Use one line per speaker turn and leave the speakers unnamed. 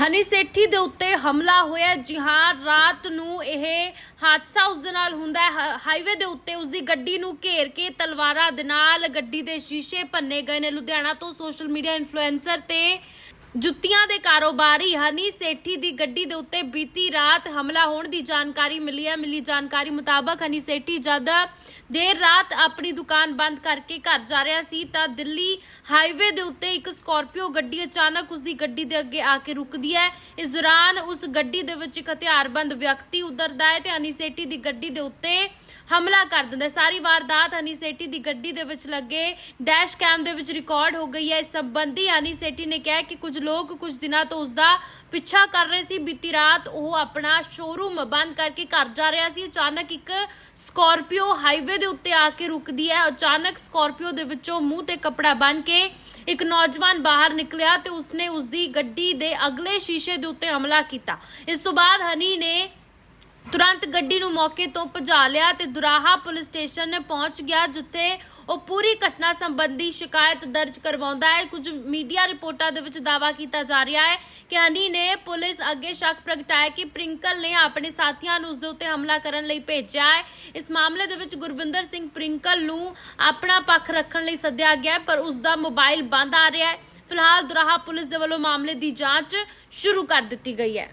ਹਨੀ ਸੇਠੀ ਦੇ ਉੱਤੇ ਹਮਲਾ ਹੋਇਆ ਜੀ ਹਾਂ, ਰਾਤ ਨੂੰ ਇਹ ਹਾਦਸਾ ਉਸ ਦੇ ਨਾਲ ਹੁੰਦਾ ਹੈ, ਹਾਈਵੇ ਦੇ ਉੱਤੇ ਉਸ ਦੀ ਗੱਡੀ ਨੂੰ ਘੇਰ ਕੇ ਤਲਵਾਰਾਂ ਦੇ ਨਾਲ ਗੱਡੀ ਦੇ ਸ਼ੀਸ਼ੇ ਭੰਨੇ ਗਏ ਨੇ। ਲੁਧਿਆਣਾ ਤੋਂ ਸੋਸ਼ਲ ਮੀਡੀਆ ਇਨਫਲੂਐਂਸਰ ਤੇ ਜੁੱਤੀਆਂ ਦੇ ਕਾਰੋਬਾਰੀ ਹਨੀ ਸੇਠੀ ਦੀ ਗੱਡੀ ਦੇ ਉੱਤੇ ਬੀਤੀ ਰਾਤ ਹਮਲਾ ਹੋਣ ਦੀ ਜਾਣਕਾਰੀ ਮਿਲੀ ਹੈ। ਮਿਲੀ ਜਾਣਕਾਰੀ ਮੁਤਾਬਕ ਹਨੀ ਸੇਠੀ ਜਦ ਦੇਰ ਰਾਤ ਆਪਣੀ ਦੁਕਾਨ ਬੰਦ ਕਰਕੇ ਘਰ ਜਾ ਰਿਹਾ ਸੀ ਤਾਂ ਦਿੱਲੀ ਹਾਈਵੇ ਦੇ ਉੱਤੇ ਇੱਕ ਸਕਾਰਪੀਓ ਗੱਡੀ ਅਚਾਨਕ ਉਸ ਦੀ ਗੱਡੀ ਦੇ ਅੱਗੇ ਆ ਕੇ ਰੁਕਦੀ ਹੈ। ਇਸ ਦੌਰਾਨ ਉਸ ਗੱਡੀ ਦੇ ਵਿੱਚ ਇੱਕ ਹਥਿਆਰਬੰਦ ਵਿਅਕਤੀ ਉਤਰਦਾ ਹੈ ਤੇ ਹਨੀ ਸੇਠੀ ਦੀ ਗੱਡੀ ਦੇ ਉੱਤੇ ਹਮਲਾ ਕਰ ਦਿੰਦਾ ਸਾਰੀ ਵਾਰਦਾਤ ਹਨੀ ਸੇਠੀ ਦੀ ਗੱਡੀ ਦੇ ਵਿੱਚ ਲੱਗੇ ਡੈਸ਼ ਕੈਮ ਦੇ ਵਿੱਚ ਰਿਕਾਰਡ ਹੋ ਗਈ ਹੈ। ਇਸ ਸੰਬੰਧੀ ਹਨੀ ਸੇਠੀ ਨੇ ਕਿਹਾ ਕਿ ਕੁਝ ਲੋਕ ਕੁਝ ਦਿਨਾਂ ਤੋਂ ਉਸ ਦਾ ਪਿੱਛਾ ਕਰ ਰਹੇ ਸੀ। ਬੀਤੀ ਰਾਤ ਉਹ ਆਪਣਾ ਸ਼ੋਰੂਮ ਬੰਦ ਕਰਕੇ ਘਰ ਜਾ ਰਿਹਾ ਸੀ। ਅਚਾਨਕ ਇੱਕ ਸਕਾਰਪੀਓ ਹਾਈਵੇ ਦੇ ਉੱਤੇ ਆ ਕੇ ਰੁਕਦੀ ਹੈ। ਅਚਾਨਕ ਸਕਾਰਪੀਓ ਦੇ ਵਿੱਚੋਂ ਮੂੰਹ ਤੇ ਕੱਪੜਾ ਬੰਨ ਕੇ ਇੱਕ ਨੌਜਵਾਨ ਬਾਹਰ ਨਿਕਲਿਆ ਤੇ ਉਸਨੇ ਉਸਦੀ ਗੱਡੀ ਦੇ ਅਗਲੇ ਸ਼ੀਸ਼ੇ ਦੇ ਉੱਤੇ ਹਮਲਾ ਕੀਤਾ। ਇਸ ਤੋਂ ਬਾਅਦ ਹਨੀ ਨੇ ਤੁਰੰਤ ਗੱਡੀ ਨੂੰ ਮੌਕੇ ਤੋਂ ਭਜਾ ਲਿਆ ਤੇ ਦੁਰਾਹਾ ਪੁਲਿਸ ਸਟੇਸ਼ਨ ਪਹੁੰਚ ਗਿਆ, ਜਿੱਥੇ ਉਹ ਪੂਰੀ ਘਟਨਾ ਸੰਬੰਧੀ ਸ਼ਿਕਾਇਤ ਦਰਜ ਕਰਵਾਉਂਦਾ ਹੈ। ਕੁਝ ਮੀਡੀਆ ਰਿਪੋਰਟਾਂ ਦੇ ਵਿੱਚ ਦਾਵਾ ਕੀਤਾ ਜਾ ਰਿਹਾ ਹੈ ਕਿ ਹਨੀ ਨੇ ਪੁਲਿਸ ਅੱਗੇ ਸ਼ੱਕ ਪ੍ਰਗਟਾਇਆ ਕਿ ਪ੍ਰਿੰਕਲ ਨੇ ਆਪਣੇ ਸਾਥੀਆਂ ਨੂੰ ਉਸ ਦੇ ਉੱਤੇ ਹਮਲਾ ਕਰਨ ਲਈ ਭੇਜਿਆ ਹੈ। ਇਸ ਮਾਮਲੇ ਦੇ ਵਿੱਚ ਗੁਰਵਿੰਦਰ ਸਿੰਘ ਪ੍ਰਿੰਕਲ ਨੂੰ ਆਪਣਾ ਪੱਖ ਰੱਖਣ ਲਈ ਸੱਦਿਆ ਗਿਆ ਪਰ ਉਸ ਦਾ ਮੋਬਾਈਲ ਬੰਦ ਆ ਰਿਹਾ ਹੈ। ਫਿਲਹਾਲ ਦੁਰਾਹਾ ਪੁਲਿਸ ਦੇ ਵੱਲੋਂ ਮਾਮਲੇ ਦੀ ਜਾਂਚ ਸ਼ੁਰੂ ਕਰ ਦਿੱਤੀ ਗਈ ਹੈ।